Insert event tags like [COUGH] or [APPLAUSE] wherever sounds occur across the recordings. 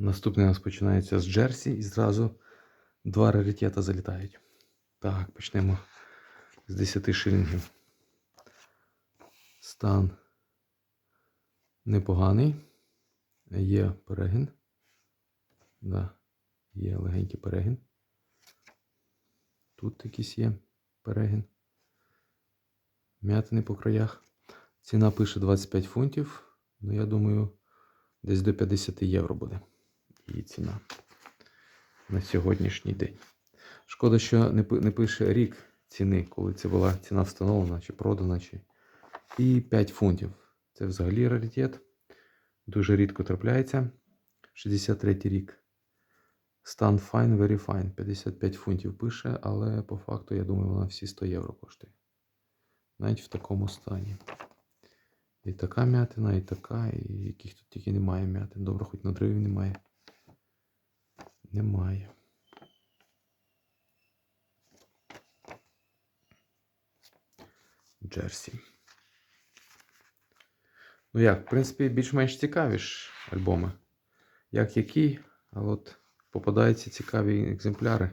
Наступний у нас починається з Джерсі і зразу два раритета залітають. Так, почнемо з 10 шилінгів. Стан непоганий. Є перегін. Да, є легенький перегін. Тут якийсь є перегін. М'ятини по краях. Ціна пише 25 фунтів. Ну, я думаю, десь до 50 євро буде її ціна на сьогоднішній день. Шкода, що не, пише рік ціни, коли це була ціна встановлена чи продана, чи. І 5 фунтів. Це взагалі раритет. Дуже рідко трапляється. 63 рік. Стан fine, very fine. 55 фунтів пише, але по факту, я думаю, вона всі 100 євро коштує. Навіть в такому стані. І така м'ятина, і така, і яких тут тільки немає м'ятин. Добре, хоч надривів немає. Немає. Джерсі. Ну як, в принципі, більш-менш цікаві альбоми. Як які, а от попадаються цікаві екземпляри.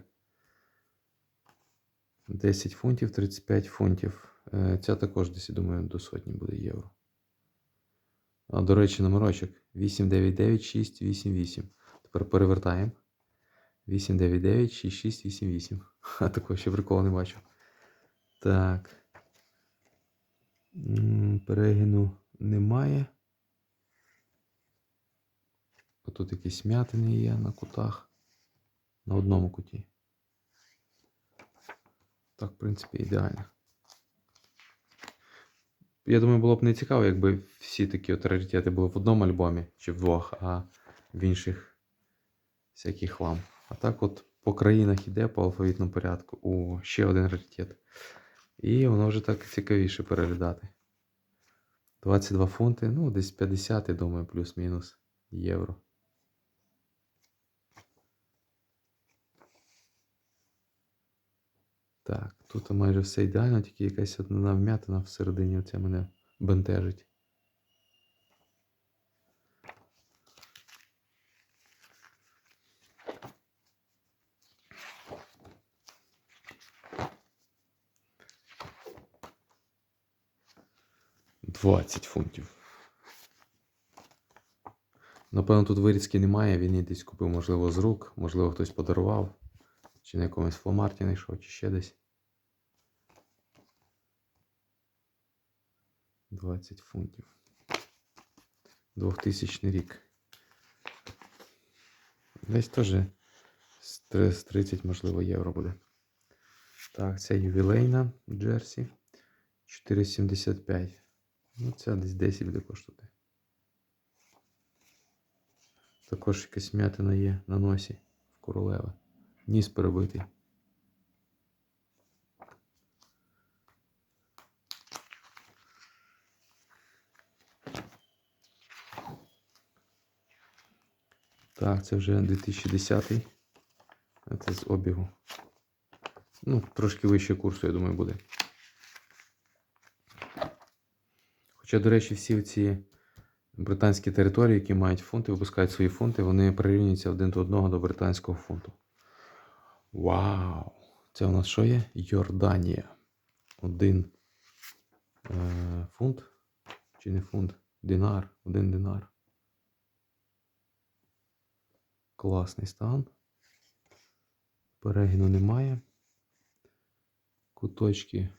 10 фунтів, 35 фунтів. Е, Ця також десь, думаю, до сотні буде євро. А, до речі, номерочок 899688. Тепер перевертаємо. 8996688. [LAUGHS] А такого ще приколу не бачу. Так. Перегину немає. Тут якісь м'ятини є на кутах. На одному куті. Так, в принципі, ідеально. Я думаю, було б не цікаво, якби всі такі от раритети були в одному альбомі чи в двох, а в інших всякий хлам. А так от по країнах іде по алфавітному порядку. О, ще один раритет. І воно вже так цікавіше переглядати. 22 фунти, ну, десь 50, я думаю, плюс-мінус євро. Так, тут майже все ідеально, тільки якась одна вмятина всередині оця мене бентежить. Двадцять фунтів. Напевно, тут вирізки немає, він її десь купив, можливо, з рук, можливо, хтось подарував, чи на якомусь фломарті знайшов, чи ще десь. 20 фунтів. 2000 рік. Десь теж з 30, можливо, євро буде. Так, це ювілейна Джерсі. 4,75. Ну, це десь 10 буде коштувати. Також якась м'ятина є на носі в королева. Ніс перебитий. Так, це вже 2010. Це з обігу. Ну, трошки вище курсу, я думаю, буде. Хоча, до речі, всі ці британські території, які мають фунти, випускають свої фунти, вони прирівнюються один до одного до британського фунту. Вау! Це у нас що є? Йорданія. Один е, фунт. Чи не фунт? Динар. Один динар. Класний стан. Перегину немає. Куточки,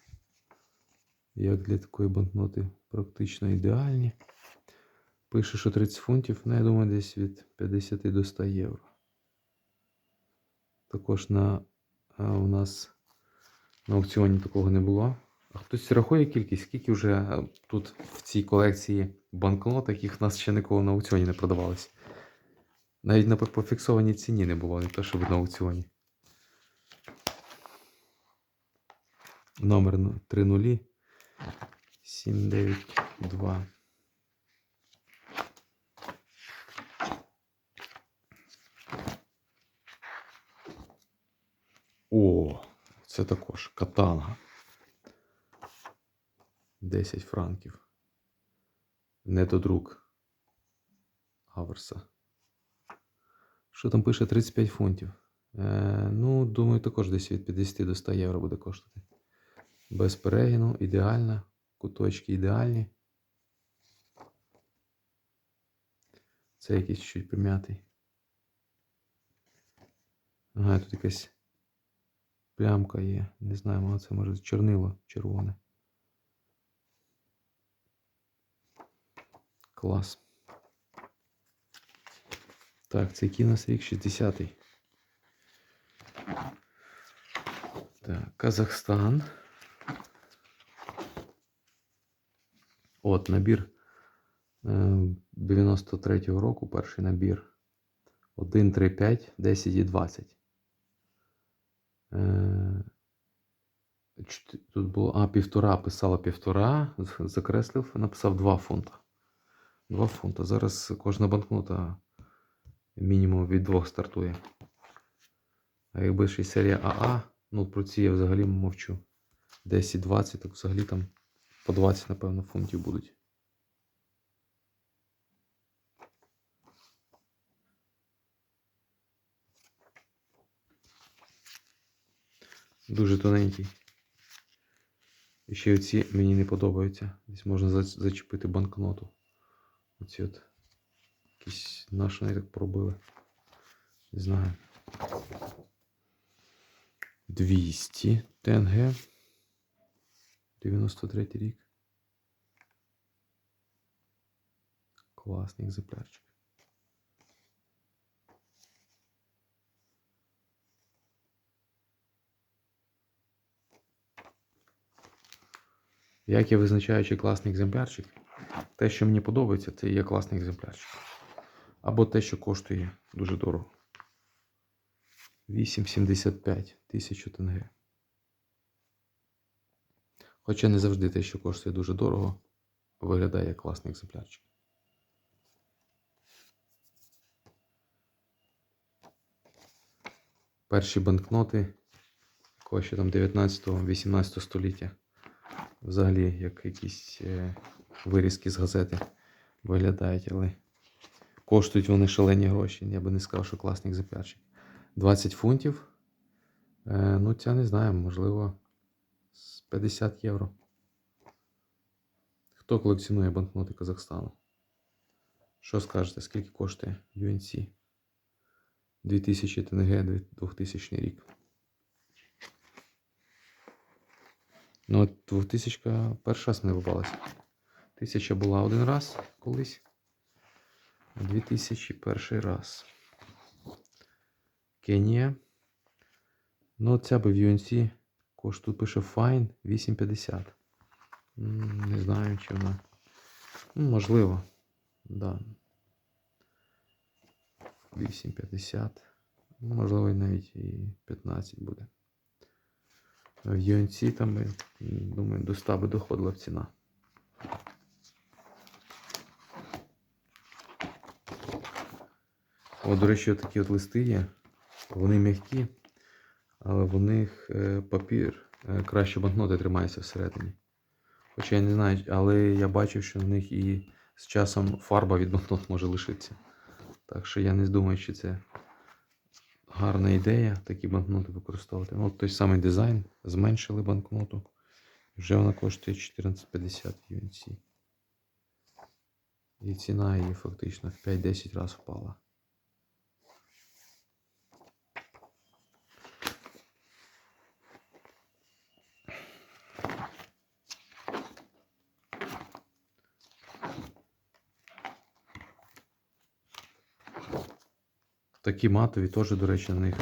як для такої банкноти, практично ідеальні. Пише, що 30 фунтів, ну, я думаю, десь від 50 до 100 євро. Також на, а, у нас на аукціоні такого не було. А хтось рахує кількість, скільки вже тут в цій колекції банкнот, яких в нас ще ніколи на аукціоні не продавалось. Навіть на по- по ціні не було, не те, щоб на аукціоні. Номер ну, 30 792. О, це також катана. 10 франків. Недодрук Аверса. Що там пише 35 фунтів? Е, ну, думаю, також десь від 50 до 100 євро буде коштувати. Без перегину, ідеальна. Куточки ідеальні. Це якийсь чуть прим'ятий. Ага, тут якась плямка є. Не знаю, це може чорнило червоне. Клас. Так, це який у нас рік 60-й. Так, Казахстан. От набір е, 93-го року, перший набір. 1, 3, 5, 10 і 20. Е, Тут було. А, півтора писала півтора, закреслив, написав 2 фунта. 2 фунта. Зараз кожна банкнота мінімум від 2 стартує. А якби ще серія АА, ну про ці я взагалі мовчу. 10-20, так взагалі там по 20, напевно, фунтів будуть. Дуже тоненький. І ще оці мені не подобаються. Десь можна зачепити банкноту. Оці от. Якісь наші вони так пробили. Не знаю. 200 тенге. 93 рік. Класний екземплярчик. Як я визначаю, чи класний екземплярчик? Те, що мені подобається, це є класний екземплярчик. Або те, що коштує дуже дорого. 8,75 тисячу тенге. Хоча не завжди те, що коштує дуже дорого, виглядає як класний екземплярчик. Перші банкноти, якого ще там 19-18 століття. Взагалі, як якісь е, вирізки з газети виглядають, але коштують вони шалені гроші. Я би не сказав, що класний екземплярчик. 20 фунтів. Е, ну, ця не знаю, можливо, з 50 євро. Хто колекціонує банкноти Казахстану? Що скажете, скільки коштує UNC? 2000 ТНГ 2000 рік. Ну, от 2000 перший раз мені попалася. 1000 була один раз колись. А 2000 перший раз. Кенія. Ну, ця би в UNC коштує, тут пише Fine 850. Не знаю, чи вона. Ну, можливо. Да. 850. Ну, можливо, навіть і 15 буде. В UNC там, думаю, до 100 би доходила б ціна. О, до речі, такі от листи є. Вони м'які, але в них е, папір е, краще банкноти тримається всередині. Хоча я не знаю, але я бачив, що в них і з часом фарба від банкнот може лишитися. Так що я не думаю, що це гарна ідея такі банкноти використовувати. Ну, той самий дизайн, зменшили банкноту. Вже вона коштує 14,50 UNC. І ціна її фактично в 5-10 разів впала. Такі матові теж, до речі, на них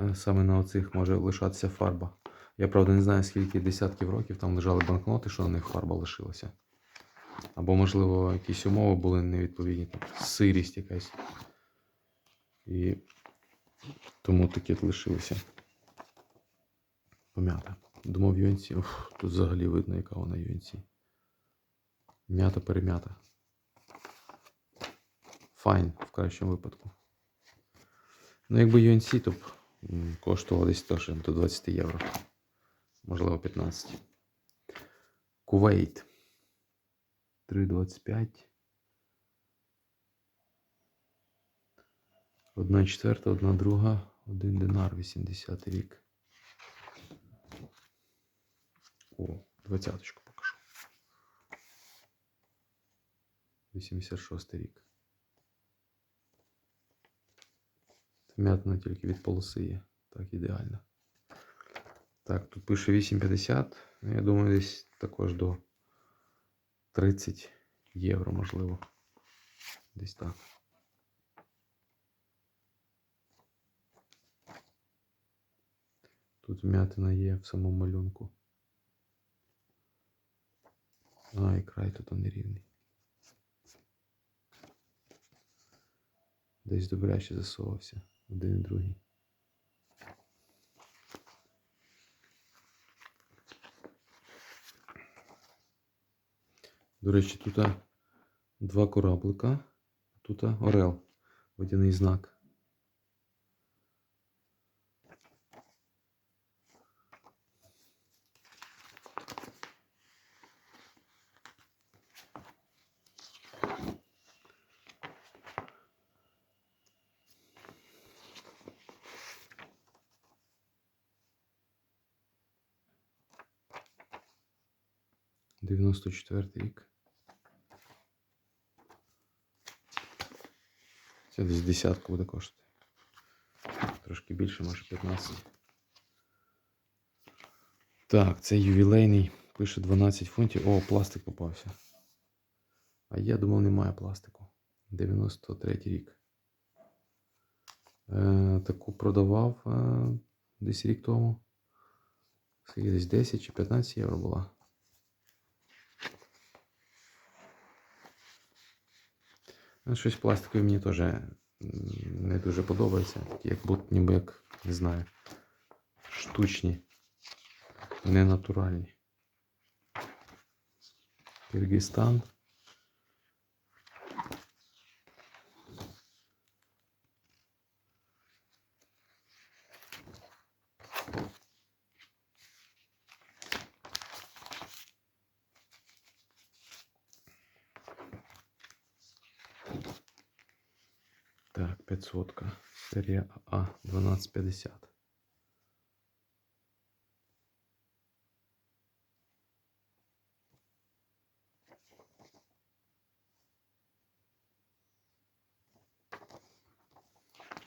е, саме на оцих може лишатися фарба. Я правда не знаю, скільки десятків років там лежали банкноти, що на них фарба лишилася. Або, можливо, якісь умови були невідповідні, там, сирість якась. І тому такі от лишилися. Пом'ята. Думав юнці. Уф, тут взагалі видно, яка вона юнці. М'ята перем'ята. Файн в кращому випадку. Ну, якби UNC, то б м, коштувало десь теж до 20 євро. Можливо, 15. Кувейт. 3,25. Одна четверта, одна друга, один динар, 80 рік. О, двадцяточку покажу. 86 рік. Вмятина тільки від полоси є. Так, ідеально. Так, тут пише 8,50. Ну, Я думаю, десь також до 30 євро, можливо. Десь так. Тут вмятина є в самому малюнку. А, і край тут нерівний. Десь добряче засовався. Один і другий. До речі, тут два кораблика, тут орел, водяний знак. Дев'яносто четвертий рік. Це десь десятку буде коштувати. Трошки більше, може 15. Так, це ювілейний. Пише 12 фунтів. О, пластик попався. А я думав, немає пластику. 93 рік. Е, таку продавав е, десь рік тому. Скільки десь 10 чи 15 євро була. Щось пластикове мені теж не дуже подобається. Як будто ніби як, не знаю, штучні, ненатуральні. Киргизстан. Так, 500 серія А 1250.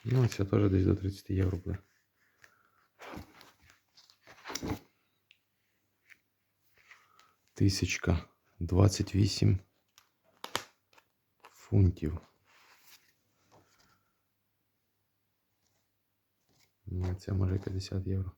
Ну, це теж десь до 30 євро буде. Тисячка 28 фунтів. це може 50 євро.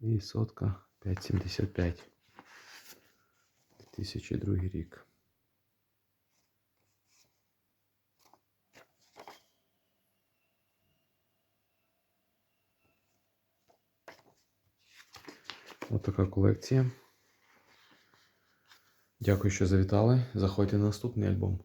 І сотка 5,75. 2002 рік. Ось така колекція. Дякую, що завітали. Заходьте на наступний альбом.